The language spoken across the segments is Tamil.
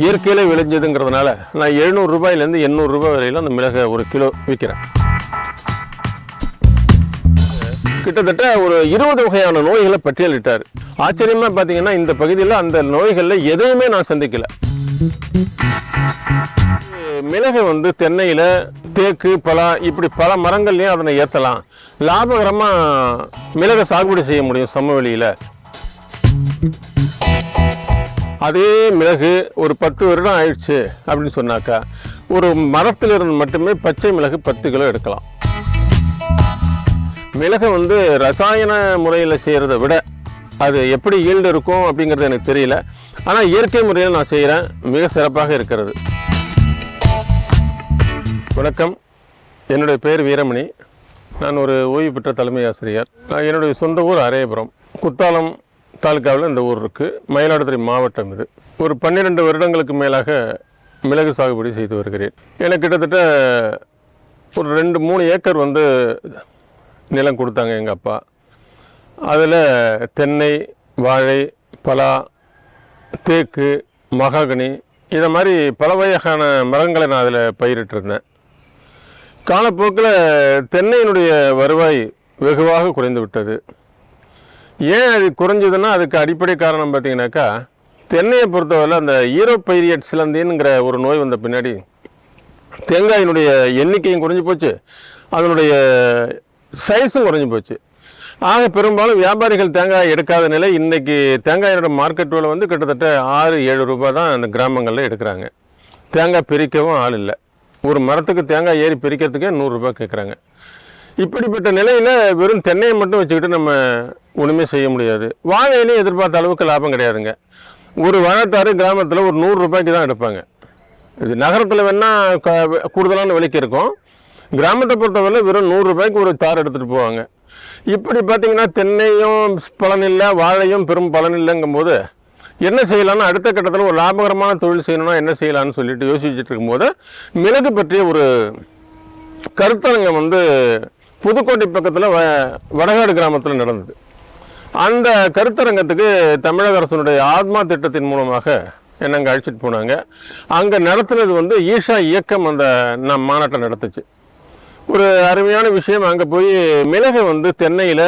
இயற்கையில் விளைஞ்சதுங்கிறதுனால நான் எழுநூறு ரூபாயிலேருந்து எண்ணூறு ரூபாய் வரையில அந்த மிளகை ஒரு கிலோ விற்கிறேன் கிட்டத்தட்ட ஒரு இருபது வகையான நோய்களை பட்டியலிட்டார். ஆச்சரியமா பார்த்தீங்கன்னா இந்த பகுதியில் அந்த நோய்களில் எதையுமே நான் சந்திக்கல. மிளகு வந்து தென்னையில் தேக்கு பலா இப்படி பல மரங்கள்லையும் அதனை ஏற்றலாம் லாபகரமாக மிளகை சாகுபடி செய்ய முடியும் சமவெளியில். அதே மிளகு ஒரு பத்து வருடம் ஆயிடுச்சு அப்படின்னு சொன்னாக்கா ஒரு மரத்திலிருந்து மட்டுமே பச்சை மிளகு பத்து கிலோ எடுக்கலாம். மிளகு வந்து ரசாயன முறையில் செய்கிறத விட அது எப்படி ஈல்டு இருக்கும் அப்படிங்கிறது எனக்கு தெரியல. ஆனால் இயற்கை முறையில் நான் செய்கிறேன் மிக சிறப்பாக இருக்கிறது. வணக்கம். என்னுடைய பேர் வீரமணி. நான் ஒரு ஓய்வு பெற்ற தலைமை ஆசிரியர். நான் என்னுடைய சொந்த ஊர் அரையபுரம். குத்தாலம் தாலுக்காவில் இந்த ஊர் இருக்குது மயிலாடுதுறை மாவட்டம் இது. ஒரு பன்னிரெண்டு வருடங்களுக்கு மேலாக மிளகு சாகுபடி செய்து வருகிறேன். எனக்கு கிட்டத்தட்ட ஒரு ரெண்டு மூணு ஏக்கர் வந்து நிலம் கொடுத்தாங்க எங்கள் அப்பா. அதில் தென்னை வாழை பலா தேக்கு மகாகனி இதை மாதிரி பல வகையான மரங்களை நான் அதில் பயிரிட்டிருந்தேன். காலப்போக்கில் தென்னையினுடைய வருவாய் வெகுவாக குறைந்து விட்டது. ஏன் அது குறைஞ்சதுன்னா அதுக்கு அடிப்படை காரணம் பார்த்தீங்கன்னாக்கா தென்னையை பொறுத்தவரை அந்த ஈரோ பைரியட் சிலந்தின்ங்கிற ஒரு நோய் வந்த பின்னாடி தேங்காயினுடைய எண்ணிக்கையும் குறைஞ்சி போச்சு. அதனுடைய சைஸும் குறைஞ்சி போச்சு. ஆக பெரும்பாலும் வியாபாரிகள் தேங்காய் எடுக்காத நிலை இன்னைக்கு தேங்காயோட மார்க்கெட் விலை வந்து கிட்டத்தட்ட ஆறு ஏழு ரூபாய் தான் அந்த கிராமங்களில் எடுக்கிறாங்க. தேங்காய் பிரிக்கவும் ஆள் இல்லை. ஒரு மரத்துக்கு தேங்காய் ஏறி பிரிக்கிறதுக்கே நூறுரூபா கேட்குறாங்க இப்படிப்பட்ட நிலையில் வெறும் தென்னையை மட்டும் வச்சுக்கிட்டு நம்ம ஒன்றுமே செய்ய முடியாது. வாழையிலையும் எதிர்பார்த்த அளவுக்கு லாபம் கிடையாதுங்க. ஒரு வாழைத்தாறு கிராமத்தில் ஒரு நூறு ரூபாய்க்கு தான் எடுப்பாங்க. இது நகரத்தில் வேணால் க கூடுதலான விலைக்கு இருக்கும். கிராமத்தை பொறுத்தவரை வெறும் நூறுரூபாய்க்கு ஒரு தார் எடுத்துகிட்டு போவாங்க. இப்படி பார்த்தீங்கன்னா தென்னையும் பலன் இல்லை வாழையும் பெரும் பலன் இல்லைங்கும்போது என்ன செய்யலாம்னு அடுத்த கட்டத்தில் ஒரு லாபகரமான தொழில் செய்யணும்னா என்ன செய்யலாம்னு சொல்லிட்டு யோசிச்சுட்டு இருக்கும்போது மிளகு பற்றிய ஒரு கருத்தரங்கம் வந்து புதுக்கோட்டை பக்கத்தில் வ வடகாடு கிராமத்தில் நடந்தது. அந்த கருத்தரங்கத்துக்கு தமிழக அரசனுடைய ஆத்மா திட்டத்தின் மூலமாக என்னை அங்கே அழைச்சிட்டு போனாங்க. அங்கே நடத்துனது வந்து ஈஷா இயக்கம் அந்த நம் மாநாட்டை நடத்துச்சு. ஒரு அருமையான விஷயம் அங்கே போய் மிளகு வந்து தென்னையில்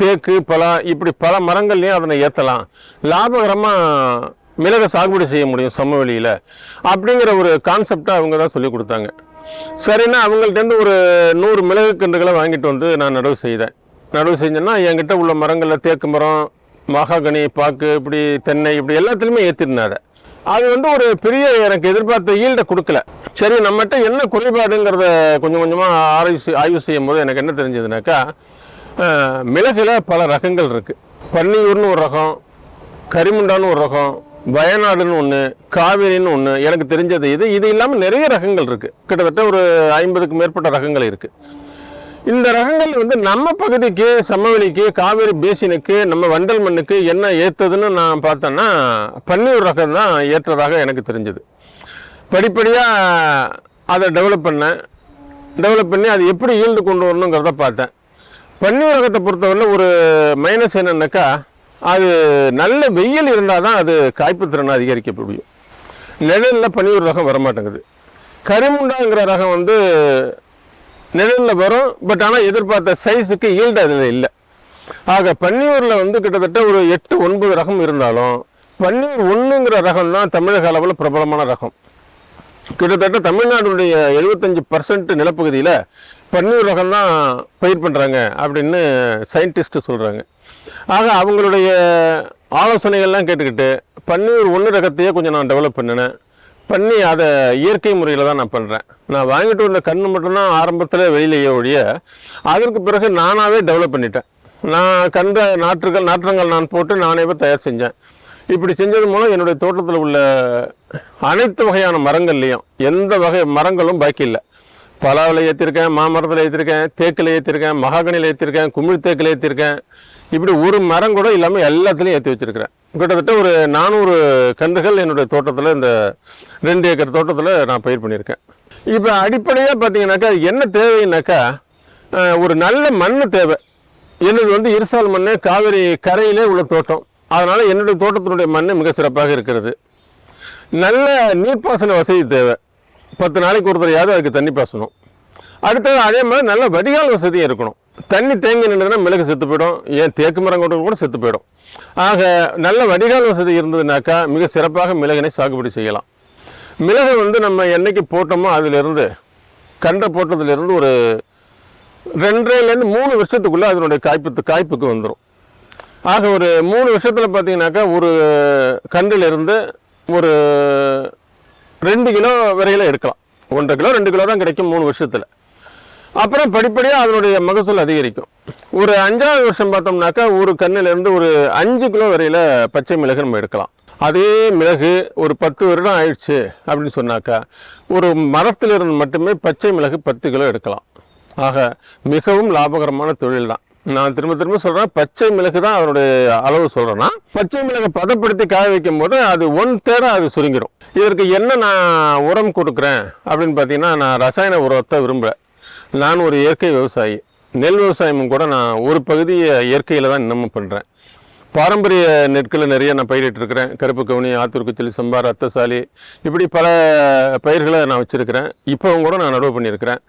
தேக்கு பலா இப்படி பல மரங்கள்லையும் அதனை ஏற்றலாம் லாபகரமாக மிளகை சாகுபடி செய்ய முடியும் சமவெளியில் அப்படிங்கிற ஒரு கான்செப்டை அவங்க தான் சொல்லி கொடுத்தாங்க. சரின்னா அவங்கள்ட்டேருந்து ஒரு நூறு மிளகு கன்றுகளை வாங்கிட்டு வந்து நான் நடவு செய்தேன். நடவு செஞ்சேன்னா என்கிட்ட உள்ள மரங்களில் தேக்கு மரம் மகாகனி பாக்கு இப்படி தென்னை இப்படி எல்லாத்துலேயுமே ஏற்றிருந்தாரு அது வந்து ஒரு பெரிய எனக்கு எதிர்பார்த்த ஈல்டை கொடுக்கல. சரி நம்மகிட்ட என்ன குறைபாடுங்கிறத கொஞ்சம் கொஞ்சமாக ஆராய்ச்சி ஆய்வு செய்யும் போது எனக்கு என்ன தெரிஞ்சதுனாக்கா மிளகில் பல ரகங்கள் இருக்குது பன்னியூர்னு ஒரு ரகம் கரிமுண்டான்னு ஒரு ரகம் வயநாடுன்னு ஒன்று காவேரின்னு ஒன்று எனக்கு தெரிஞ்சது இது இது இல்லாமல் நிறைய ரகங்கள் இருக்குது கிட்டத்தட்ட ஒரு ஐம்பதுக்கு மேற்பட்ட ரகங்கள் இருக்குது இந்த ரகங்கள் வந்து நம்ம பகுதிக்கு சமவெளிக்கு காவேரி பேசினுக்கு நம்ம வண்டல் மண்ணுக்கு என்ன ஏற்றதுன்னு நான் பார்த்தேன்னா பன்னீர் ரகம் தான் ஏற்றதாக எனக்கு தெரிஞ்சது. படிப்படியாக அதை டெவலப் பண்ணேன். டெவலப் பண்ணி அது எப்படி ஈல்டு கொண்டு வரணுங்கிறத பார்த்தேன். பன்னீர் ரகத்தை பொறுத்தவரை ஒரு மைனஸ் என்னன்னாக்கா அது நல்ல வெயில் இருந்தால் தான் அது காய்ப்பு திறனை அதிகரிக்க முடியும். நிழலில் பன்னீர் ரகம் வரமாட்டேங்குது. கரிமுண்டாங்கிற ரகம் வந்து நிழலில் வரும் பட் ஆனால் எதிர்பார்த்த சைஸுக்கு ஈல்டு அதில் இல்லை. ஆக பன்னியூரில் வந்து கிட்டத்தட்ட ஒரு எட்டு ஒன்பது ரகம் இருந்தாலும் பன்னீர் ஒன்றுங்கிற ரகம் தான் தமிழக அளவில் பிரபலமான ரகம். கிட்டத்தட்ட தமிழ்நாடுடைய எழுபத்தஞ்சு பர்சன்ட் நிலப்பகுதியில் பன்னீர் ரகம் தான் பயிர் பண்ணுறாங்க அப்படின்னு சயின்டிஸ்ட்டு சொல்கிறாங்க ஆக அவங்களுடைய ஆலோசனைகள்லாம் கேட்டுக்கிட்டு பன்னீர் ஒன்று ரகத்தையே கொஞ்சம் நான் டெவலப் பண்ணினேன். பண்ணி அதை இயற்கை முறையில் தான் நான் பண்ணுறேன் நான் வாங்கிட்டு வந்த கன்று மட்டும்தான் ஆரம்பத்தில் வெளியிலேயே ஒழிய அதற்கு பிறகு நானாகவே டெவலப் பண்ணிட்டேன். நான் கண்ட நாற்றுகள் நாற்றங்கள் நான் போட்டு நானேவே தயார் செஞ்சேன். இப்படி செஞ்சது மூலம் என்னுடைய தோட்டத்தில் உள்ள அனைத்து வகையான மரங்கள்லையும் எந்த வகை மரங்களும் பாக்கி இல்லை. பலாவில் ஏற்றிருக்கேன் மாமரத்தில் ஏற்றிருக்கேன் தேக்கில் ஏற்றிருக்கேன் மகாகனியில் ஏற்றிருக்கேன் குமிழ் தேக்கில் ஏற்றிருக்கேன் இப்படி ஒரு மரம் கூட இல்லாமல் எல்லாத்துலேயும் ஏற்றி வச்சிருக்கிறேன். கிட்டத்தட்ட ஒரு நானூறு கன்றுகள் என்னுடைய தோட்டத்தில் இந்த ரெண்டு ஏக்கர் தோட்டத்தில் நான் பயிர் பண்ணியிருக்கேன். இப்போ அடிப்படையாக பார்த்தீங்கன்னாக்கா என்ன தேவைன்னாக்கா ஒரு நல்ல மண் தேவை. என்னது வந்து இருசால் மண் காவிரி கரையிலே உள்ள தோட்டம். அதனால் என்னுடைய தோட்டத்தினுடைய மண் மிக சிறப்பாக இருக்கிறது. நல்ல நீர்ப்பாசன வசதி தேவை. பத்து நாளைக்கு ஒரு தடையாவது அதுக்கு தண்ணி பாசணும் அடுத்தது அதே மாதிரி நல்ல வடிகால் வசதியும் இருக்கணும். தண்ணி தேங்கி நின்றதுன்னா மிளகு செத்து போயிடும். ஏன் தேக்கு மரம் கொண்டு கூட செத்து போயிடும். ஆக நல்ல வடிகால் வசதி இருந்ததுனாக்கா மிக சிறப்பாக மிளகினை சாகுபடி செய்யலாம். மிளகு வந்து நம்ம என்றைக்கு போட்டோமோ அதிலிருந்து கண்டை போட்டதுலேருந்து ஒரு ரெண்டரைலேருந்து மூணு வருஷத்துக்குள்ளே அதனுடைய காய்ப்பு காய்ப்புக்கு வந்துடும் ஆக ஒரு மூணு வருஷத்தில் பார்த்தீங்கன்னாக்கா ஒரு கன்றிலிருந்து ஒரு ரெண்டு கிலோ விரையில் எடுக்கலாம். ஒன்றரை கிலோ ரெண்டு கிலோ தான் கிடைக்கும் மூணு வருஷத்தில். அப்புறம் படிப்படியாக அதனுடைய மகசூல் அதிகரிக்கும். ஒரு அஞ்சாவது வருஷம் பார்த்தோம்னாக்கா ஒரு கண்ணிலேருந்து ஒரு அஞ்சு கிலோ வரையில் பச்சை மிளகு நம்ம எடுக்கலாம். அதே மிளகு ஒரு பத்து வருடம் ஆயிடுச்சு அப்படின்னு சொன்னாக்கா ஒரு மரத்திலிருந்து மட்டுமே பச்சை மிளகு பத்து கிலோ எடுக்கலாம். ஆக மிகவும் லாபகரமான தொழில் தான். நான் திரும்ப திரும்ப சொல்கிறேன் பச்சை மிளகு தான் அதனுடைய அளவு சொல்கிறேன்னா பச்சை மிளகை பதப்படுத்தி காய வைக்கும் போது அது ஒன் தேர்டாக அது சுருங்கிடும் இதற்கு என்ன நான் உரம் கொடுக்குறேன் அப்படின்னு பார்த்தீங்கன்னா நான் ரசாயன உரத்தை விரும்புகிறேன் நான் ஒரு இயற்கை விவசாயி. நெல் விவசாயமும் கூட நான் ஒரு பகுதியை இயற்கையில் தான் இன்னமும் பண்ணுறேன் பாரம்பரிய நெற்களை நிறைய நான் பயிரிட்டிருக்கிறேன் கருப்பு கவுனி ஆத்தூர் குச்சலி சம்பா ரத்தசாலி இப்படி பல பயிர்களை நான் வச்சுருக்கிறேன். இப்போவும் கூட நான் நடவு பண்ணியிருக்கிறேன்.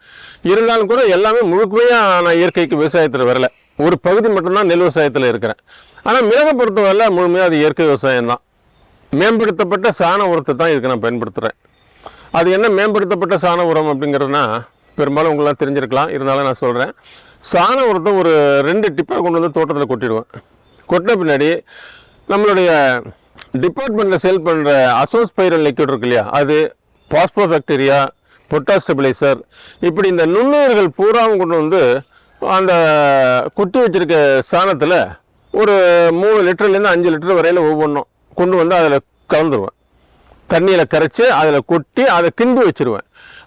இருந்தாலும் கூட எல்லாமே முழுக்கமையாக நான் இயற்கைக்கு விவசாயத்தில் வரல. ஒரு பகுதி மட்டும்தான் நெல் விவசாயத்தில் இருக்கிறேன். ஆனால் மிளகை பொறுத்தவரை முழுமையாக அது இயற்கை விவசாயம் தான் மேம்படுத்தப்பட்ட சாண உரத்தை தான் இதுக்கு நான் பயன்படுத்துகிறேன் அது என்ன மேம்படுத்தப்பட்ட சாண உரம் அப்படிங்கிறதுனா பெரும்பாலும் உங்களாம் தெரிஞ்சிருக்கலாம். இருந்தாலும் நான் சொல்கிறேன் சாண உரத்தை ஒரு ரெண்டு டிப்பர் கொண்டு வந்து தோட்டத்தில் கொட்டிடுவேன். கொட்டின பின்னாடி நம்மளுடைய டிபார்ட்மெண்ட்டில் சேல் பண்ணுற அசோஸ்பைரல் லிக்விட் இருக்கு இல்லையா? அது பாஸ்போ பாக்டீரியா பொட்டாஸ்டபிளைசர் இப்படி இந்த நுண்ணுயிர்கள் பூராவும் கொண்டு வந்து அந்த கொட்டி வச்சிருக்க சாணத்தில் ஒரு மூணு லிட்டர்லேருந்து அஞ்சு லிட்டர் வரையில் ஒவ்வொன்றும் கொண்டு வந்து அதில் கலந்துருவேன். தண்ணியில் கரைச்சி அதில் கொட்டி அதை கிண்டி வச்சிருவேன்.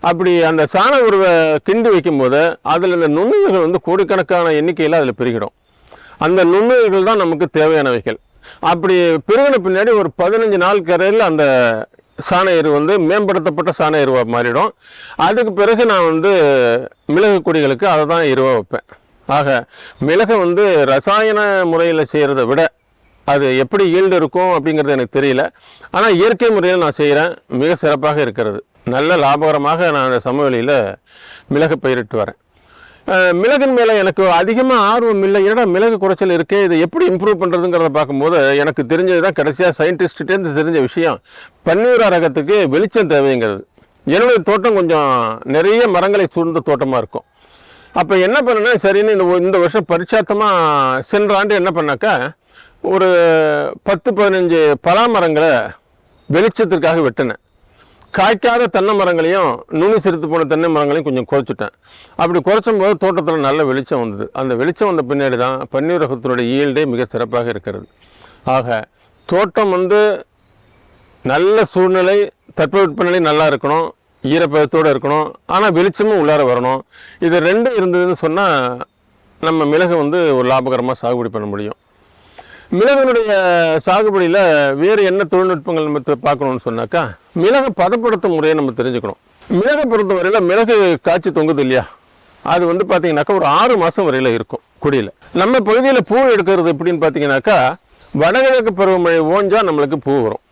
அப்படி அந்த சாண உருவை கிண்டி வைக்கும்போது அதில் இந்த நுண்ணுயிர்கள் வந்து கோடிக்கணக்கான எண்ணிக்கையில் அதில் பெருகிடும். அந்த நுண்ணுயிர்கள் தான் நமக்கு தேவையானவைகள். அப்படி பெருகின பின்னாடி ஒரு பதினஞ்சு நாள் கரையில் அந்த சாண எரு வந்து மேம்படுத்தப்பட்ட சாண எருவாக மாறிடும். அதுக்கு பிறகு நான் வந்து மிளகு கொடிகளுக்கு அதை தான் எருவாக வைப்பேன். ஆக மிளகை வந்து ரசாயன முறையில் செய்கிறத விட அது எப்படி ஈல்டு இருக்கும் அப்படிங்கிறது எனக்கு தெரியல. ஆனால் இயற்கை முறையில் நான் செய்கிறேன் மிக சிறப்பாக இருக்கிறது. நல்ல லாபகரமாக நான் அந்த சமவெளியில் மிளகு பயிரிட்டு வரேன். மிளகின் மேலே எனக்கு அதிகமாக ஆர்வம் இல்லை. ஏன்னா மிளகு குறைச்சல் இருக்கே இதை எப்படி இம்ப்ரூவ் பண்ணுறதுங்கிறத பார்க்கும்போது எனக்கு தெரிஞ்சது தான் கடைசியாக சயின்டிஸ்ட்டேருந்து தெரிஞ்ச விஷயம். பன்னீரா ரகத்துக்கு வெளிச்சம் தேவைங்கிறது. என்னுடைய தோட்டம் கொஞ்சம் நிறைய மரங்களை சூழ்ந்த தோட்டமாக இருக்கும். அப்போ என்ன பண்ணேன்னா சரின்னு இந்த இந்த வருஷம் பரிச்சாத்தமாக சென்ற ஆண்டு என்ன பண்ணாக்கா ஒரு பத்து பதினஞ்சு பலாமரங்களை வெளிச்சத்திற்காக வெட்டினேன். காய்க்காத தென்னை மரங்களையும் நுனி சிறுத்து போன தென்னை மரங்களையும் கொஞ்சம் குறைச்சிட்டேன் அப்படி குறைச்சும் போது தோட்டத்தில் நல்ல வெளிச்சம் வந்தது. அந்த வெளிச்சம் வந்த பின்னாடி தான் பன்னீர் ரகத்தினுடைய ஈல்டே மிக சிறப்பாக இருக்கிறது. ஆக தோட்டம் வந்து நல்ல சூழ்நிலை தட்பவெப்பநிலை நல்லா இருக்கணும் ஈரப்பதத்தோடு இருக்கணும் ஆனால் வெளிச்சமும் உள்ளார வரணும். இது ரெண்டும் இருந்ததுன்னு சொன்னால் நம்ம மிளகு வந்து ஒரு லாபகரமாக சாகுபடி பண்ண முடியும். மிளகனுடைய சாகுபடியில் வேறு என்ன தொழில்நுட்பங்கள் நம்ம பார்க்கணும்னு சொன்னாக்கா மிளகு பதப்படுத்தும் முறையை நம்ம தெரிஞ்சுக்கணும். மிளகை பொறுத்தவரையில் மிளகு காய்ச்சி தொங்குது இல்லையா? அது வந்து பார்த்தீங்கன்னாக்கா ஒரு ஆறு மாதம் வரையில் இருக்கும் குடியில். நம்ம பகுதியில் பூ எடுக்கிறது எப்படின்னு பார்த்தீங்கன்னாக்கா வடகிழக்கு பருவமழை ஓஞ்சா நம்மளுக்கு பூ வரும்.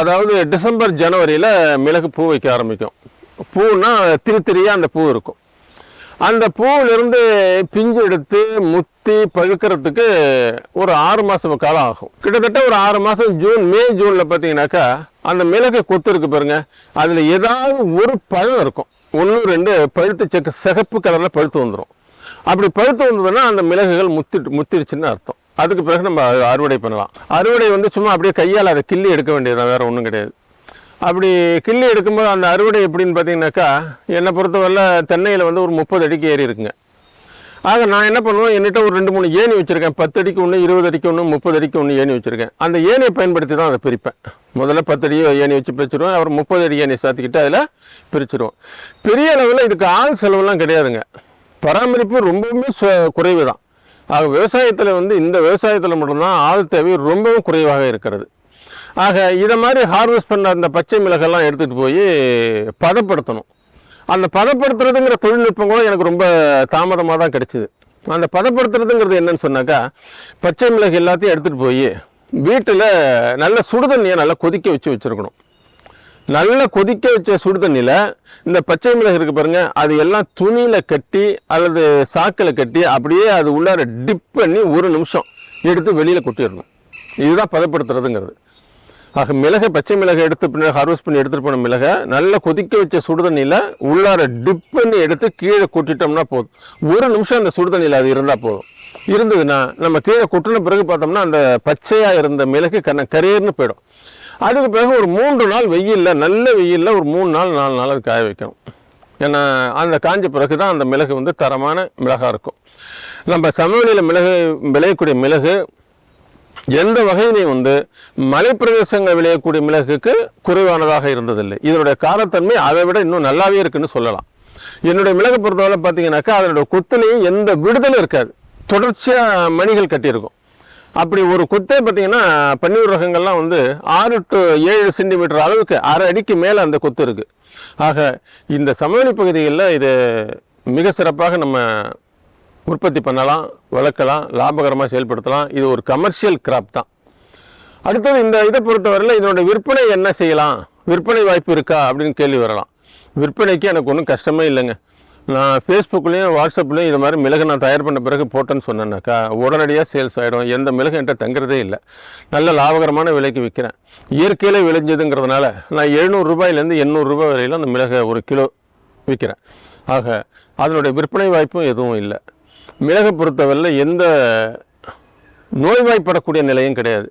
அதாவது டிசம்பர் ஜனவரியில் மிளகு பூ வைக்க ஆரம்பிக்கும். பூன்னா திரு திரியாக அந்த பூ இருக்கும். அந்த பூவிலிருந்து பிஞ்சு எடுத்து முத்தி பழுக்கிறதுக்கு ஒரு ஆறு மாதம் காலம் ஆகும். கிட்டத்தட்ட ஒரு ஆறு மாதம் ஜூன் மே ஜூனில் பார்த்தீங்கன்னாக்கா அந்த மிளகு கொத்து இருக்கு பாருங்க. அதில் ஏதாவது ஒரு பழம் இருக்கும். ஒன்று ரெண்டு பழுத்து செக்க சிகப்பு கலரில் பழுத்து வந்துடும் அப்படி பழுத்து வந்ததுன்னா அந்த மிளகுகள் முத்தி முத்திடுச்சுன்னு அர்த்தம். அதுக்கு பிறகு நம்ம அறுவடை பண்ணலாம். அறுவடை வந்து சும்மா அப்படியே கையால் அதை கிள்ளி எடுக்க வேண்டியதுதான் வேறு ஒன்றும் கிடையாது. அப்படி கிள்ளி எடுக்கும்போது அந்த அறுவடை எப்படின்னு பார்த்தீங்கன்னாக்கா என்னை பொறுத்தவரை தென்னையில் வந்து ஒரு முப்பது அடிக்கு ஏறி இருக்குங்க. ஆக நான் என்ன பண்ணுவேன்? என்கிட்ட ஒரு ரெண்டு மூணு ஏணி வச்சுருக்கேன். பத்து அடிக்கு ஒன்று இருபது அடிக்கு ஒன்று முப்பது அடிக்கு ஒன்று ஏணி வச்சுருக்கேன். அந்த ஏணியை பயன்படுத்தி தான் அதை பிரிப்பேன். முதல்ல பத்து அடி ஏணி வச்சு பிரிச்சிருவோம் அப்புறம் முப்பது அடி ஏணி சாத்திக்கிட்டு அதில் பிரிச்சிருவோம் பெரிய அளவில் இதுக்கு ஆள் செலவுலாம் கிடையாதுங்க. பராமரிப்பு ரொம்பவுமே குறைவு தான் ஆக விவசாயத்தில் வந்து இந்த விவசாயத்தில் மட்டும்தான் ஆள் தேவை ரொம்பவும் குறைவாக இருக்கிறது. ஆக இதை மாதிரி ஹார்வெஸ்ட் பண்ண அந்த பச்சை மிளகெல்லாம் எடுத்துகிட்டு போய் பதப்படுத்தணும். அந்த பதப்படுத்துறதுங்கிற தொழில்நுட்பம் கூட எனக்கு ரொம்ப தாமதமாக தான் கிடச்சிது. அந்த பதப்படுத்துறதுங்கிறது என்னன்னு சொன்னாக்கா பச்சை மிளகு எல்லாத்தையும் எடுத்துகிட்டு போய் வீட்டில் நல்ல சுடுதண்ணியை நல்லா கொதிக்க வச்சு வச்சுருக்கணும். நல்லா கொதிக்க வச்ச சுடு தண்ணியில் இந்த பச்சை மிளகு இருக்குது பாருங்கள் அது எல்லாம் துணியில் கட்டி அல்லது சாக்கில் கட்டி அப்படியே அது உள்ளார டிப் பண்ணி ஒரு நிமிஷம் எடுத்து வெளியில் கொட்டிடணும். இதுதான் பதப்படுத்துறதுங்கிறது. ஆக மிளகை பச்சை மிளகை எடுத்து பின்னாடி ஹார்வெஸ்ட் பண்ணி எடுத்துகிட்டு போன மிளகை நல்லா கொதிக்க வச்ச சுடுதண்ணியில் உள்ளார டிப் பண்ணி எடுத்து கீழே கொட்டிட்டோம்னா போதும். ஒரு நிமிஷம் அந்த சுடுதண்ணியில் அது இருந்தால் போதும். இருந்ததுன்னா நம்ம கீழே கொட்டின பிறகு பார்த்தோம்னா அந்த பச்சையாக இருந்த மிளகு கண்ண கரேர்னு போயிடும். அதுக்கு பிறகு ஒரு மூன்று நாள் வெயிலில் நல்ல வெயிலில் ஒரு மூணு நாள் நாலு நாள் அது காய வைக்கணும். ஏன்னா அந்த காஞ்ச பிறகு தான் அந்த மிளகு வந்து தரமான மிளகாக இருக்கும். நம்ம சமவெளியில் மிளகு விளையக்கூடிய மிளகு எந்த வகையிலையும் வந்து மலைப்பிரதேசங்கள் விளையக்கூடிய மிளகுக்கு குறைவானதாக இருந்ததில்லை. இதனுடைய காரத்தன்மை அதை விட இன்னும் நல்லாவே இருக்குன்னு சொல்லலாம். என்னுடைய மிளகு பொறுத்தவரை பார்த்தீங்கன்னாக்கா அதனுடைய கொத்துலேயும் எந்த விடுதலும் இருக்காது. தொடர்ச்சியாக மணிகள் கட்டியிருக்கும். அப்படி ஒரு கொத்தே பார்த்தீங்கன்னா பன்னீர் ரகங்கள்லாம் வந்து ஆறு டு ஏழு சென்டிமீட்டர் அளவுக்கு அரை அடிக்கு மேலே அந்த கொத்து இருக்குது ஆக இந்த சமவெளி பகுதிகளில் இது மிக சிறப்பாக நம்ம உற்பத்தி பண்ணலாம் வளர்க்கலாம் லாபகரமாக செயல்படுத்தலாம். இது ஒரு கமர்ஷியல் கிராப் தான். அடுத்தது இந்த இதை பொறுத்தவரையில் இதனோட விற்பனை என்ன செய்யலாம்? விற்பனை வாய்ப்பு இருக்கா? அப்படின்னு கேள்வி வரலாம். விற்பனைக்கு எனக்கு ஒன்றும் கஷ்டமே இல்லைங்க. நான் ஃபேஸ்புக்லேயும் வாட்ஸ்அப்லேயும் இது மாதிரி மிளகு நான் தயார் பண்ண பிறகு போட்டேன்னு சொன்னேன்னாக்கா உடனடியாக சேல்ஸ் ஆகிடும் எந்த மிளகு என்கிட்ட தங்குறதே இல்லை. நல்ல லாபகரமான விலைக்கு விற்கிறேன் இயற்கையில் விளைஞ்சதுங்கிறதுனால நான் எழுநூறு ரூபாயிலேருந்து எண்ணூறு ரூபாய் அந்த மிளகை ஒரு கிலோ விற்கிறேன் ஆக அதனுடைய விற்பனை வாய்ப்பும் எதுவும் இல்லை. மிளகை பொறுத்தவரையில் எந்த நோய்வாய்ப்படக்கூடிய நிலையும் கிடையாது.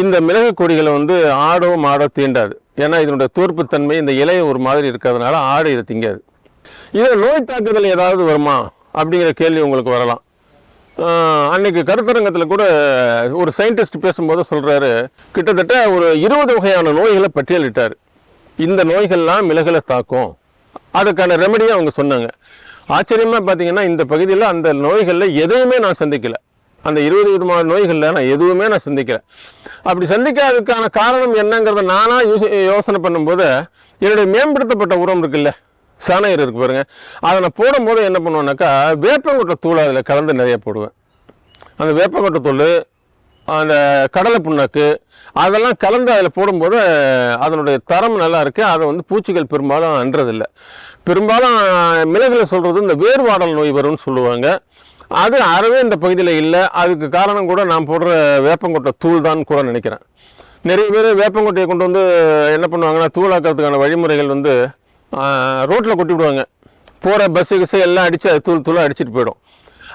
இந்த மிளகு கொடிகளை வந்து ஆடோ மாடோ தீண்டாது. ஏன்னா இதனுடைய தூர்ப்புத்தன்மை இந்த இலை ஒரு மாதிரி இருக்கிறதுனால ஆடு இதை திங்காது. இதில் நோய் தாக்குதல் ஏதாவது வருமா? அப்படிங்கிற கேள்வி உங்களுக்கு வரலாம். அன்னைக்கு கருத்தரங்கத்தில் கூட ஒரு சயின்டிஸ்ட் பேசும்போது சொல்கிறாரு கிட்டத்தட்ட ஒரு இருபது வகையான நோய்களை பட்டியலிட்டார். இந்த நோய்கள்லாம் மிளகுல தாக்கும். அதுக்கான ரெமடியை அவங்க சொன்னாங்க. ஆச்சரியமாக பார்த்தீங்கன்னா இந்த பகுதியில் அந்த நோய்களில் எதையுமே நான் சந்திக்கலை. அந்த இருபது விதமான நோய்களில் நான் எதுவுமே நான் சந்திக்கிறேன் அப்படி சந்திக்காததுக்கான காரணம் என்னங்கிறத நானாக யோசி யோசனை பண்ணும்போது என்னுடைய மேம்படுத்தப்பட்ட உரம் இருக்குல்ல சாணையர் இருக்கு பாருங்க. அதை நான் போடும்போது என்ன பண்ணுவேன்னாக்கா வேப்பங்கொட்டை தூள் அதில் கலந்து நிறைய போடுவேன். அந்த வேப்பங்கொட்டை தூள் அந்த கடலை புண்ணாக்கு அதெல்லாம் கலந்து அதில் போடும்போது அதனுடைய தரம் நல்லா இருக்கு. அதை வந்து பூச்சிகள் பெரும்பாலும் அன்றதில்லை. பெரும்பாலும் மிளகுல சொல்கிறது இந்த வேர்வாடல் நோய் வரும்னு சொல்லுவாங்க. அது அறவே இந்த பகுதியில் இல்லை. அதுக்கு காரணம் கூட நான் போடுற வேப்பங்கொட்டை தூள் தான் கூட நினைக்கிறேன். நிறைய பேர் வேப்பங்கொட்டையை கொண்டு வந்து என்ன பண்ணுவாங்கன்னா தூளாக்கிறதுக்கான வழிமுறைகள் வந்து ரோட்டில் கொட்டி விடுவாங்க. போகிற பஸ்ஸு கிஸ்ஸு எல்லாம் அடித்து அது தூள் தூளாக அடிச்சுட்டு போயிடும்.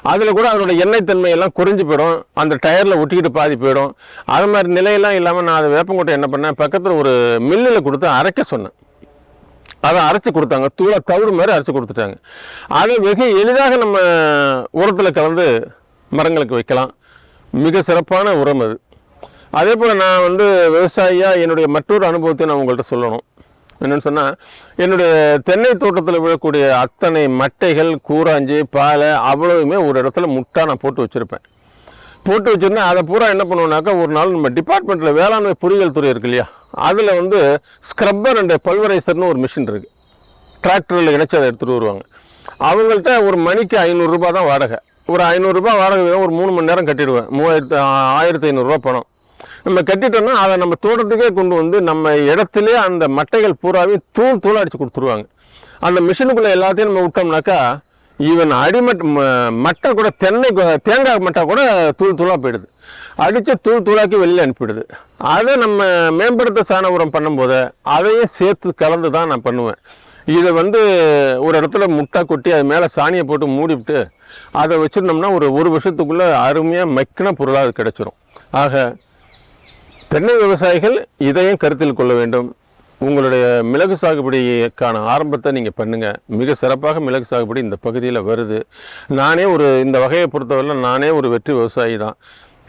அதில் கூட அதனோட எண்ணெய் தன்மையெல்லாம் குறைஞ்சி போயிடும். அந்த டயரில் ஒட்டிக்கிட்டு பாதி போயிடும். அது மாதிரி நிலையெல்லாம் இல்லாமல் நான் அதை வேப்பங்கொட்டை என்ன பண்ணேன்? பக்கத்தில் ஒரு மில்லில் கொடுத்து அரைக்க சொன்னேன். அதை அரைச்சி கொடுத்தாங்க. தூளை தவிடு மாதிரி அரைச்சி கொடுத்துட்டாங்க. அதை வெகு எளிதாக நம்ம உரத்தில் கலந்து மரங்களுக்கு வைக்கலாம். மிக சிறப்பான உரம் அது. அதே போல் நான் வந்து விவசாயியாக என்னுடைய மற்றொரு அனுபவத்தை நான் உங்கள்கிட்ட சொல்லணும். என்னென்னு சொன்னால் என்னுடைய தென்னை தோட்டத்தில் விழக்கூடிய அத்தனை மட்டைகள் கூராஞ்சி பாலை அவ்வளவுமே ஒரு இடத்துல முட்டா நான் போட்டு வச்சுருப்பேன். போட்டு வச்சுருந்தேன் அதை பூரா என்ன பண்ணுவோம்னாக்கா ஒரு நாள் நம்ம டிபார்ட்மெண்ட்டில் வேளாண்மை பொறியியல் துறை இருக்கு இல்லையா அதில் வந்து ஸ்க்ரப்பர் அண்ட் பல்வரைசர்னு ஒரு மிஷின் இருக்குது டிராக்டரில் இணைச்சி அதை எடுத்துகிட்டு வருவாங்க. அவங்கள்ட்ட ஒரு மணிக்கு ஐநூறுரூபா தான் வாடகை. ஒரு ஐநூறுரூபா வாடகை ஒரு மூணு மணி நேரம் கட்டிடுவேன். மூவாயிரத்து ஆயிரத்தி ஐநூறுரூவா பணம். நம்ம கட்டிட்டோம்னா அதை நம்ம தோட்டத்துக்கே கொண்டு வந்து நம்ம இடத்துலயே அந்த மட்டைகள் பூராவே தூள் தூள் அடித்து கொடுத்துருவாங்க. அந்த மிஷினுக்குள்ளே எல்லாத்தையும் நம்ம விட்டோம்னாக்கா ஈவன் அடிமட் ம- மட்டை கூட தென்னை தேங்காய் மட்டை கூட தூள் தூளாக போயிடுது. அடித்து தூள் தூளாக்கி வெளியில் அனுப்பிடுது. அதை நம்ம மேம்படுத்த சாண உரம் பண்ணும்போது அதையும் சேர்த்து கலந்து தான் நான் பண்ணுவேன். இதை வந்து ஒரு இடத்துல முட்டை கொட்டி அது மேலே சாணியை போட்டு மூடிவிட்டு அதை வச்சுருந்தோம்னா ஒரு ஒரு வருஷத்துக்குள்ளே அருமையாக மக்கின பொருளாக அது கிடச்சிரும். ஆக தென்னை விவசாயிகள் இதையும் கருத்தில் கொள்ள வேண்டும். உங்களுடைய மிளகு சாகுபடிக்கான ஆரம்பத்தை நீங்கள் பண்ணுங்கள் மிக சிறப்பாக மிளகு சாகுபடி இந்த பகுதியில் வருது. நானே ஒரு இந்த வகையை பொறுத்தவரையில் நானே ஒரு வெற்றி விவசாயி தான்.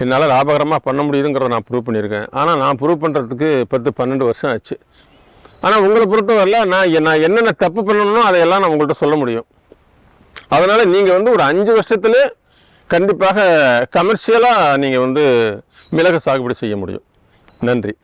என்னால் லாபகரமாக பண்ண முடியுதுங்கிறத நான் ப்ரூவ் பண்ணியிருக்கேன். ஆனால் நான் ப்ரூவ் பண்ணுறதுக்கு பத்து பன்னெண்டு வருஷம் ஆச்சு. ஆனால் உங்களை பொறுத்தவரையில் நான் நான் என்னென்ன தப்பு பண்ணணும்னோ அதையெல்லாம் நான் உங்கள்கிட்ட சொல்ல முடியும். அதனால் நீங்கள் வந்து ஒரு அஞ்சு வருஷத்துலேயே கண்டிப்பாக கமர்ஷியலாக நீங்கள் வந்து மிளகு சாகுபடி செய்ய முடியும். நன்றி.